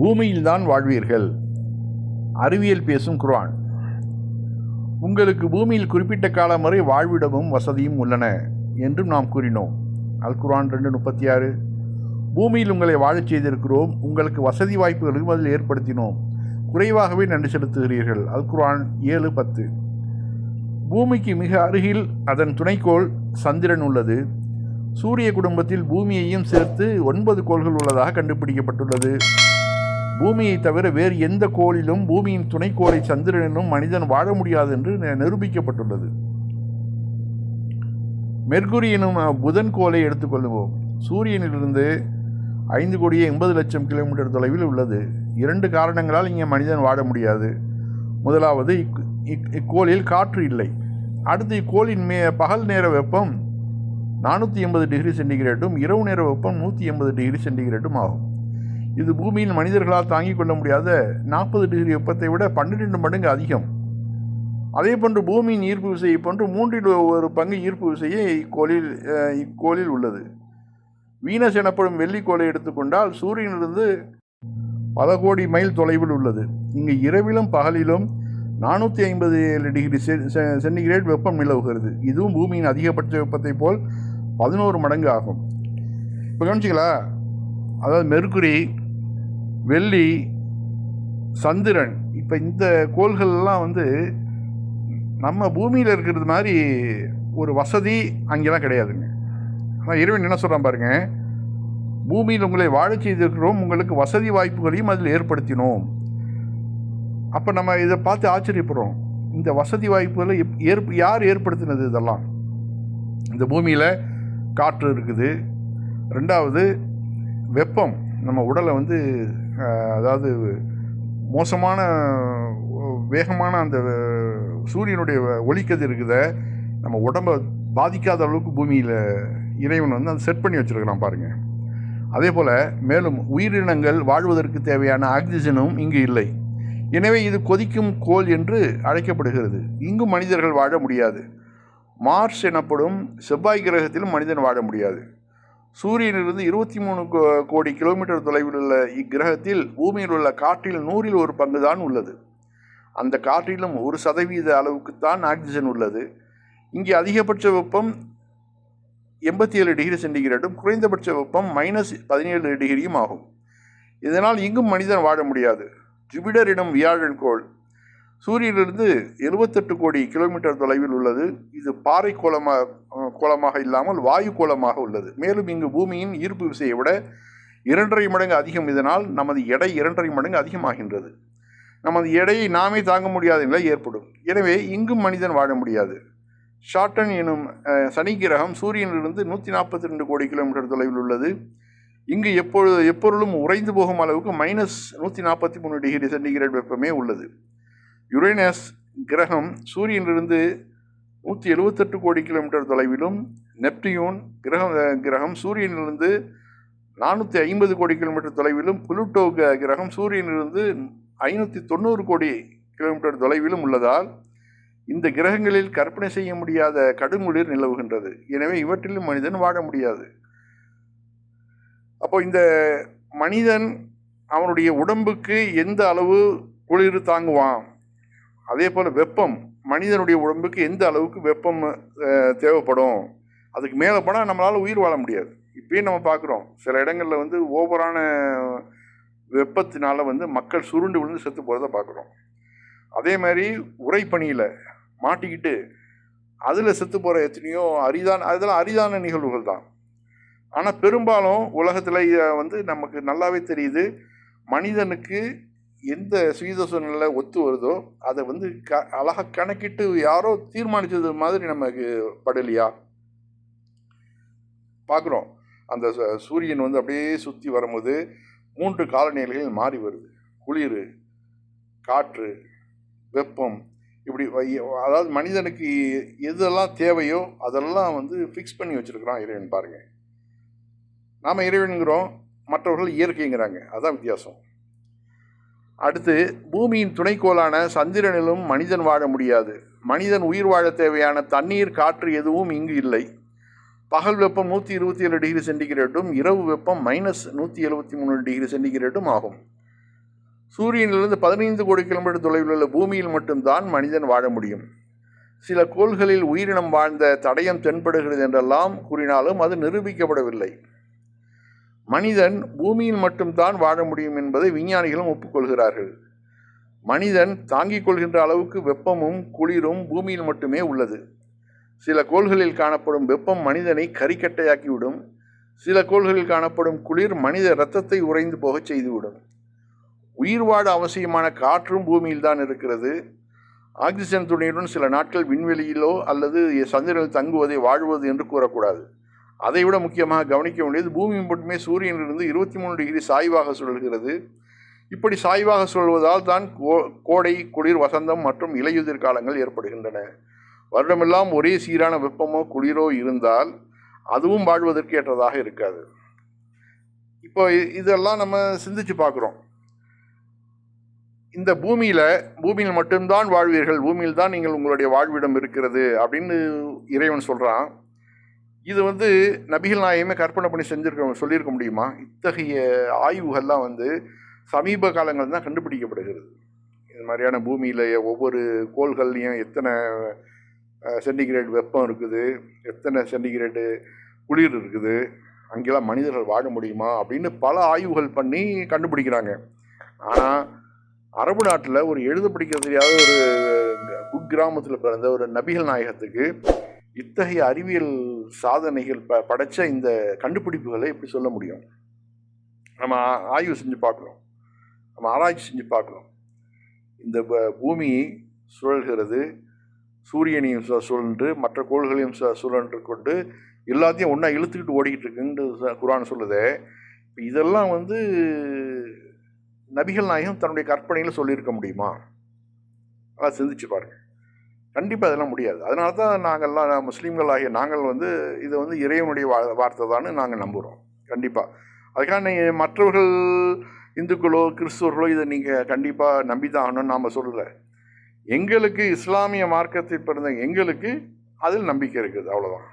பூமியில்தான் வாழ்வீர்கள். அறிவியல் பேசும் குர்ஆன். உங்களுக்கு பூமியில் குறிப்பிட்ட காலம் வரை வாழ்விடமும் வசதியும் உள்ளன என்றும் நாம் கூறினோம். அல் குர்ஆன் ரெண்டு முப்பத்தி ஆறு பூமியில் உங்களை வாழச் செய்திருக்கிறோம். உங்களுக்கு வசதி வாய்ப்புகளையும் அதில் ஏற்படுத்தினோம். குறைவாகவே நன்றி செலுத்துகிறீர்கள். அல் குர்ஆன் ஏழு பத்து. பூமிக்கு மிக அருகில் அதன் துணைக்கோள் சந்திரன் உள்ளது. சூரிய குடும்பத்தில் பூமியையும் சேர்த்து ஒன்பது கோள்கள் உள்ளதாக கண்டுபிடிக்கப்பட்டுள்ளது. பூமியை தவிர வேறு எந்த கோளிலும் பூமியின் துணைக்கோளை சந்திரனிலும் மனிதன் வாழ முடியாது என்று நிரூபிக்கப்பட்டுள்ளது. மெர்குரி எனும் புதன் கோளை எடுத்துக்கொள்ளுவோம் சூரியனிலிருந்து ஐந்து கோடியே எண்பது லட்சம் கிலோமீட்டர் தொலைவில் உள்ளது. இரண்டு காரணங்களால் இங்கே மனிதன் வாழ முடியாது. முதலாவது இக்- இக்- இக்கோளில் காற்று இல்லை. அடுத்து இக்கோளின் மே பகல் நேர வெப்பம் நானூற்றி எண்பது டிகிரி சென்டிகிரேட்டும் இரவு நேர வெப்பம் நூற்றி எண்பது டிகிரி சென்டிகிரேட்டும் ஆகும். இது பூமியில் மனிதர்களால் தாங்கிக் கொள்ள முடியாத நாற்பது டிகிரி வெப்பத்தை விட பன்னிரெண்டு மடங்கு அதிகம். அதே போன்று பூமியின் ஈர்ப்பு விசையை போன்று மூன்றில் ஒரு பங்கு ஈர்ப்பு விசையே இக்கோளில் இக்கோளில் உள்ளது. வீனஸ் எனப்படும் வெள்ளிக்கோளை எடுத்துக்கொண்டால் சூரியனிலிருந்து பல கோடி மைல் தொலைவில் உள்ளது. இங்கு இரவிலும் பகலிலும் நானூற்றி ஐம்பது ஏழு டிகிரி செ- சென்டிகிரேட் வெப்பம் நிலவுகிறது. இதுவும் பூமியின் அதிகபட்ச வெப்பத்தை போல் பதினோரு மடங்கு ஆகும். இப்போ கவனிச்சிங்களா அதாவது மெர்குரி வெள்ளி சந்திரன் இப்போ இந்த கோள்கள்லாம் வந்து நம்ம பூமியில் இருக்கிறது மாதிரி ஒரு வசதி அங்கெல்லாம் கிடையாதுங்க. ஆனால் இறைவன் என்ன சொல்கிறான் பாருங்கள் பூமியில் உங்களை வாழச் செய்திருக்கிறோம் உங்களுக்கு வசதி வாய்ப்புகளையும் அதில் ஏற்படுத்தினோம். அப்போ நம்ம இதை பார்த்து ஆச்சரியப்படுறோம். இந்த வசதி வாய்ப்புகளை எப்- ஏற்ப யார் ஏற்படுத்தினது இதெல்லாம்? இந்த பூமியில் காற்று இருக்குது. ரெண்டாவது வெப்பம். நம்ம உடலை வந்து அதாவது மோசமான வேகமான அந்த சூரியனுடைய ஒளிக்கதிர் இருக்குத. நம்ம உடம்பை பாதிக்காத அளவுக்கு பூமியில் இறைவன் வந்து அதை செட் பண்ணி வச்சுருக்கிறான் பாருங்கள் அதே போல் மேலும் உயிரினங்கள் வாழ்வதற்கு தேவையான ஆக்சிஜனும் இங்கு இல்லை. எனவே இது கொதிக்கும் கோல் என்று அழைக்கப்படுகிறது. இங்கு மனிதர்கள் வாழ முடியாது. மார்ஸ் எனப்படும் செவ்வாய் கிரகத்திலும் மனிதன் வாழ முடியாது. சூரியனிலிருந்து இருபத்தி மூணு கோ- கோடி கிலோமீட்டர் தொலைவில் உள்ள இக்கிரகத்தில் பூமியில் உள்ள காற்றில் நூறில் ஒரு பங்கு தான் உள்ளது. அந்த காற்றிலும் ஒரு சதவீத அளவுக்குத்தான் ஆக்சிஜன் உள்ளது. இங்கே அதிகபட்ச வெப்பம் எண்பத்தி ஏழு டிகிரி சென்டிகிரேட்டும் குறைந்தபட்ச வெப்பம் மைனஸ் பதினேழு டிகிரியும் ஆகும். இதனால் இங்கும் மனிதன் வாழ முடியாது. ஜூபிடர் வியாழன் கோள் சூரியனிலிருந்து எழுபத்தெட்டு கோடி கிலோமீட்டர் தொலைவில் உள்ளது. இது பாறை கோலமாக கோலமாக இல்லாமல் வாயு கோலமாக உள்ளது. மேலும் இங்கு பூமியின் ஈர்ப்பு விசையை விட இரண்டரை மடங்கு அதிகம். இதனால் நமது எடை இரண்டரை மடங்கு அதிகமாகின்றது. நமது எடையை நாமே தாங்க முடியாத நிலை ஏற்படும். எனவே இங்கும் மனிதன் வாழ முடியாது. ஷார்டன் எனும் சனி கிரகம் சூரியனிலிருந்து நூற்றி நாற்பத்தி ரெண்டு கோடி கிலோமீட்டர் தொலைவில் உள்ளது. இங்கு எப்பொழுது எப்பொருளும் உறைந்து போகும் அளவுக்கு மைனஸ் நூற்றி நாற்பத்தி மூணு டிகிரி சென்டிகிரேட் வெப்பமே உள்ளது. யுரேனஸ் கிரகம் சூரியனிலிருந்து நூற்றி எழுபத்தெட்டு கோடி கிலோமீட்டர் தொலைவிலும் நெப்டியூன் கிரகம் கிரகம் சூரியனிலிருந்து நானூற்றி ஐம்பது கோடி கிலோமீட்டர் தொலைவிலும் புளுட்டோ கிரகம் சூரியனிலிருந்து ஐநூற்றி தொண்ணூறு கோடி கிலோமீட்டர் தொலைவிலும் உள்ளதால் இந்த கிரகங்களில் கற்பனை செய்ய முடியாத கடுங்குளிர் நிலவுகின்றது. எனவே இவற்றிலும் மனிதன் வாழ முடியாது. அப்போ இந்த மனிதன் அவனுடைய உடம்புக்கு எந்த அளவு குளிர் தாங்குவான்? அதே போல் வெப்பம் மனிதனுடைய உடம்புக்கு எந்த அளவுக்கு வெப்பம் தேவைப்படும் அதுக்கு மேலே போனால் நம்மளால் உயிர் வாழ முடியாது. இப்பயும் நம்ம பார்க்குறோம் சில இடங்களில் வந்து ஓவரான வெப்பத்தினால் வந்து மக்கள் சுருண்டு விழுந்து செத்து போகிறத பார்க்குறோம் அதே மாதிரி உரைப்பணியில் மாட்டிக்கிட்டு அதில் செத்து போகிற எத்தனையோ அரிதான அதெல்லாம் அரிதான நிகழ்வுகள் தான். ஆனால் பெரும்பாலும் உலகத்தில் வந்து நமக்கு நல்லாவே தெரியுது. மனிதனுக்கு எந்த சுயதோஷ ஒத்து வருதோ அதை வந்து க அழகாக கணக்கிட்டு யாரோ தீர்மானித்தது மாதிரி நமக்கு படலையா? பார்க்குறோம். அந்த ச- சூரியன் வந்து அப்படியே சுற்றி வரும்போது மூன்று காலநிலைகள் மாறி வருது. குளிர் காற்று வெப்பம் இப்படி அதாவது மனிதனுக்கு எதெல்லாம் தேவையோ அதெல்லாம் வந்து ஃபிக்ஸ் பண்ணி வச்சுருக்குறான் இறைவன் பாருங்கள் நாம் இறைவனுங்கிறோம் மற்றவர்கள் இயற்கைங்கிறாங்க. அதுதான் வித்தியாசம். அடுத்து பூமியின் துணைக்கோளான சந்திரனிலும் மனிதன் வாழ முடியாது. மனிதன் உயிர் வாழ தேவையான தண்ணீர் காற்று எதுவும் இங்கு இல்லை. பகல் வெப்பம் நூற்றி இருபத்தி ஏழு டிகிரி சென்டிகிரேட்டும் இரவு வெப்பம் மைனஸ் நூற்றி எழுபத்தி மூணு டிகிரி சென்டிகிரேட்டும் ஆகும். சூரியனிலிருந்து பதினைந்து கோடி கிலோமீட்டர் தொலைவில் உள்ள பூமியில் மட்டும்தான் மனிதன் வாழ முடியும். சில கோள்களில் உயிரினம் வாழ்ந்த தடயம் தென்படுகிறது என்றெல்லாம் கூறினாலும் அது நிரூபிக்கப்படவில்லை. மனிதன் பூமியில் மட்டும்தான் வாழ முடியும் என்பதை விஞ்ஞானிகளும் ஒப்புக்கொள்கிறார்கள். மனிதன் தாங்கிக் கொள்கின்ற அளவுக்கு வெப்பமும் குளிரும் பூமியில் மட்டுமே உள்ளது. சில கோள்களில் காணப்படும் வெப்பம் மனிதனை கரிக்கட்டையாக்கிவிடும் சில கோள்களில் காணப்படும் குளிர் மனித இரத்தத்தை உறைந்து போகச் செய்துவிடும். உயிர் வாழ அவசியமான காற்றும் பூமியில் தான் இருக்கிறது. ஆக்சிஜன் துணையுடன் சில நாட்கள் விண்வெளியிலோ அல்லது சந்திரனில் தங்குவதை வாழ்வது என்று கூறக்கூடாது. அதை விட முக்கியமாக கவனிக்க வேண்டியது பூமி மட்டுமே சூரியனிலிருந்து இருபத்தி மூணு டிகிரி சாய்வாக சுழல்கிறது. இப்படி சாய்வாக சுழல்வதால் தான் கோ கோடை குளிர் வசந்தம் மற்றும் இலையுதிர் காலங்கள் ஏற்படுகின்றன. வருடமெல்லாம் ஒரே சீரான வெப்பமோ குளிரோ இருந்தால் அதுவும் வாழ்வதற்கு ஏற்றதாக இருக்காது. இப்போ இதெல்லாம் நம்ம சிந்திச்சு பார்க்குறோம். இந்த பூமியில் பூமியில் மட்டும்தான் வாழ்வீர்கள் பூமியில் தான் நீங்கள் உங்களுடைய வாழ்விடம் இருக்கிறது அப்படின்னு இறைவன் சொல்கிறான் இது வந்து நபிகள் நாயகமே கற்பனை பண்ணி செஞ்சுருக்க சொல்லியிருக்க முடியுமா? இத்தகைய ஆய்வுகள்லாம் வந்து சமீப காலங்கள் தான் கண்டுபிடிக்கப்படுகிறது. இது மாதிரியான பூமியில் ஒவ்வொரு கோள்கள்லையும் எத்தனை சென்டிகிரேட் வெப்பம் இருக்குது எத்தனை சென்டிகிரேடு குளிர் இருக்குது அங்கெல்லாம் மனிதர்கள் வாழ முடியுமா? அப்படின்னு பல ஆய்வுகள் பண்ணி கண்டுபிடிக்கிறாங்க. ஆனால் அரபு நாட்டில் ஒரு எழுத படிக்க தெரியாத ஒரு குக்கிராமத்தில் பிறந்த ஒரு நபிகள் நாயகத்துக்கு இத்தகைய அறிவியல் சாதனைகள் ப படைச்ச இந்த கண்டுபிடிப்புகளை எப்படி சொல்ல முடியும்? நம்ம ஆய்வு செஞ்சு பார்க்குறோம். நம்ம ஆராய்ச்சி செஞ்சு பார்க்குறோம். இந்த ப- பூமி சுழல்கிறது சூரியனையும் சு- சுழன்று மற்ற கோள்களையும் சு- சுழன்று கொண்டு எல்லாத்தையும் ஒன்றா இழுத்துக்கிட்டு ஓடிக்கிட்டு இருக்குன்னு குரான் சொல்லுதே. இப்போ இதெல்லாம் வந்து நபிகள் நாயகம் தன்னுடைய கற்பனையில் சொல்லியிருக்க முடியுமா? அதை சிந்திச்சு பாருங்கள் கண்டிப்பாக அதெல்லாம் முடியாது. அதனால தான் நாங்கள்லாம் முஸ்லீம்கள் ஆகிய நாங்கள் வந்து இதை வந்து இறைவனுடைய வா வார்த்தை தான் நாங்கள் நம்புகிறோம் கண்டிப்பாக அதுக்காக நீங்கள் மற்றவர்கள் இந்துக்களோ கிறிஸ்துவர்களோ இதை நீங்கள் கண்டிப்பாக நம்பி தான் ஆகணும்னு நாம் சொல்லலை. எங்களுக்கு இஸ்லாமிய மார்க்கத்தை பிறந்த எங்களுக்கு அதில் நம்பிக்கை இருக்குது. அவ்வளோதான்